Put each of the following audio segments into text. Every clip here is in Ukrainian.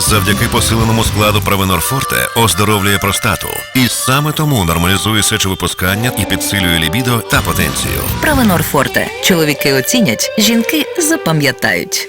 Завдяки посиленому складу Провенор Форте оздоровлює простату. І саме тому нормалізує сечовипускання і підсилює лібідо та потенцію. Правенор Форте. Чоловіки оцінять, жінки запам'ятають.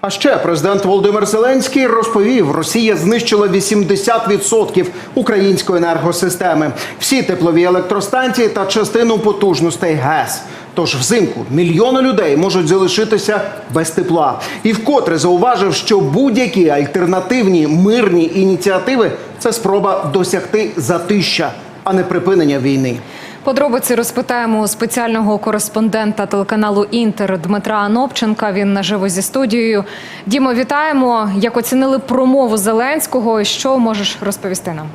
А ще президент Володимир Зеленський розповів, Росія знищила 80% української енергосистеми, всі теплові електростанції та частину потужностей ГЕС. Тож взимку мільйони людей можуть залишитися без тепла. І вкотре зауважив, що будь-які альтернативні мирні ініціативи це спроба досягти затища, а не припинення війни. Подробиці розпитаємо у спеціального кореспондента телеканалу Інтер Дмитра Анопченка. Він наживо зі студією. Дімо, вітаємо. Як оцінили промову Зеленського? Що можеш розповісти нам?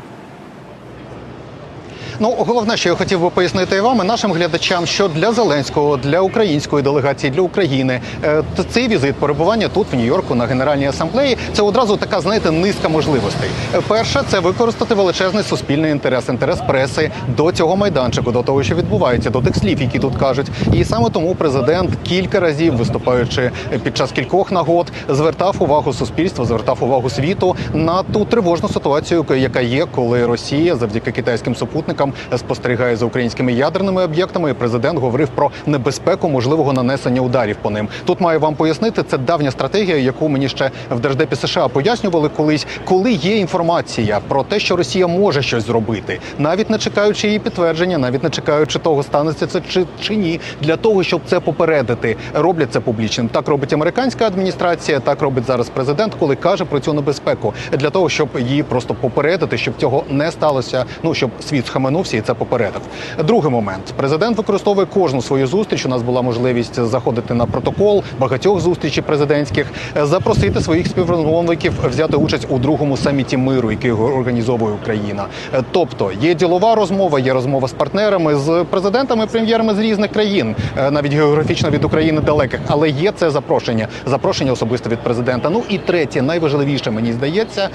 Ну, головне, що я хотів би пояснити вам, і нашим глядачам, що для Зеленського, для української делегації, для України е, цей візит перебування тут, в Нью-Йорку, на Генеральній асамблеї, це одразу така, знаєте, низка можливостей. Е, Перше, це використати величезний суспільний інтерес, інтерес преси до цього майданчику, до того, що відбувається, до тих слів, які тут кажуть. І саме тому президент кілька разів, виступаючи під час кількох нагод, звертав увагу суспільства, звертав увагу світу на ту тривожну ситуацію, яка є, коли Росія завдяки китайським супутникам спостерігає за українськими ядерними об'єктами. І Президент говорив про небезпеку можливого нанесення ударів по ним. Тут маю вам пояснити, це давня стратегія, яку мені ще в Держдепі США пояснювали колись, коли є інформація про те, що Росія може щось зробити, навіть не чекаючи її підтвердження, навіть не чекаючи того, станеться це чи, чи ні, для того, щоб це попередити, роблять це публічним. Так робить американська адміністрація, так робить зараз президент, коли каже про цю небезпеку, для того, щоб її просто попередити, щоб цього не сталося. Ну щоб світ схаменувся і це попередив. Другий момент: президент використовує кожну свою зустріч. У нас була можливість заходити на протокол багатьох зустрічей президентських, е, запросити своїх співрозмовників взяти участь у другому саміті миру, який організовує Україна. Е, Тобто є ділова розмова, є розмова з партнерами, з президентами, прем'єрами з різних країн, е, навіть географічно від України далеких, але є це запрошення, запрошення особисто від президента. Ну і третє, найважливіше, мені здається,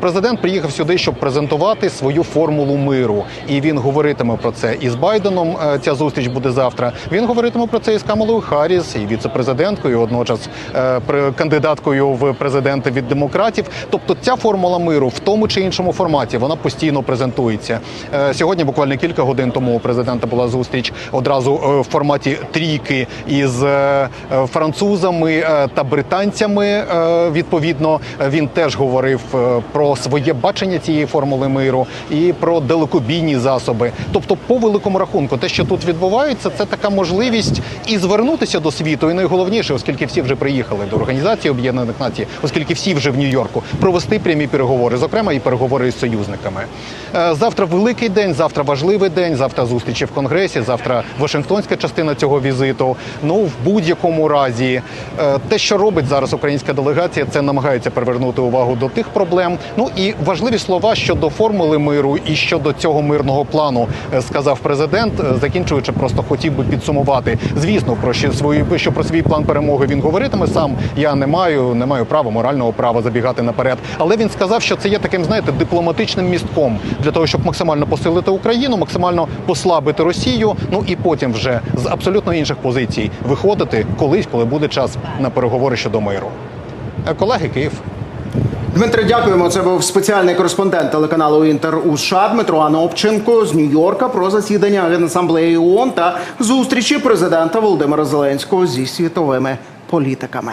президент приїхав сюди, щоб презентувати свою формулу миру, і він говоритиме про це і з Байденом. е, Ця зустріч буде завтра. Він говоритиме про це і з Камалою Харріс, і віце-президенткою, і водночас е, кандидаткою в президенти від демократів. Тобто, ця формула миру в тому чи іншому форматі вона постійно презентується. Е, Сьогодні, буквально кілька годин тому, у президента була зустріч одразу в форматі трійки із французами та британцями. Відповідно, він теж говорив про своє бачення цієї формули миру і про далекобійні засоби. Тобто, по великому рахунку, те, що тут відбувається, це така можливість і звернутися до світу. І найголовніше, оскільки всі вже приїхали до організації Об'єднаних Націй, оскільки всі вже в Нью-Йорку, провести прямі переговори, зокрема і переговори із союзниками. Е, Завтра великий день, завтра важливий день. Завтра зустрічі в конгресі, завтра Вашингтонська частина цього візиту. Ну в будь-якому разі, е, те, що робить зараз українська делегація, це намагається привернути увагу до тих проблем. Ну і важливі слова щодо формули миру і щодо цього мирного плану, е, сказав президент. Е, Закінчуючи, просто хотів би підсумувати. Звісно, про що свої що про свій план перемоги він говоритиме сам. Я не маю, не маю права, морального права забігати наперед. Але він сказав, що це є таким, знаєте, дипломатичним містком для того, щоб максимально посилити Україну, максимально послабити Росію. Ну і потім вже з абсолютно інших позицій виходити колись, коли буде час на переговори щодо миру. Е, Колеги, Київ. Дмитре, дякуємо. Це був спеціальний кореспондент телеканалу Інтер у США Дмитро Анопченко з Нью-Йорка про засідання Генасамблеї ООН та зустрічі президента Володимира Зеленського зі світовими політиками.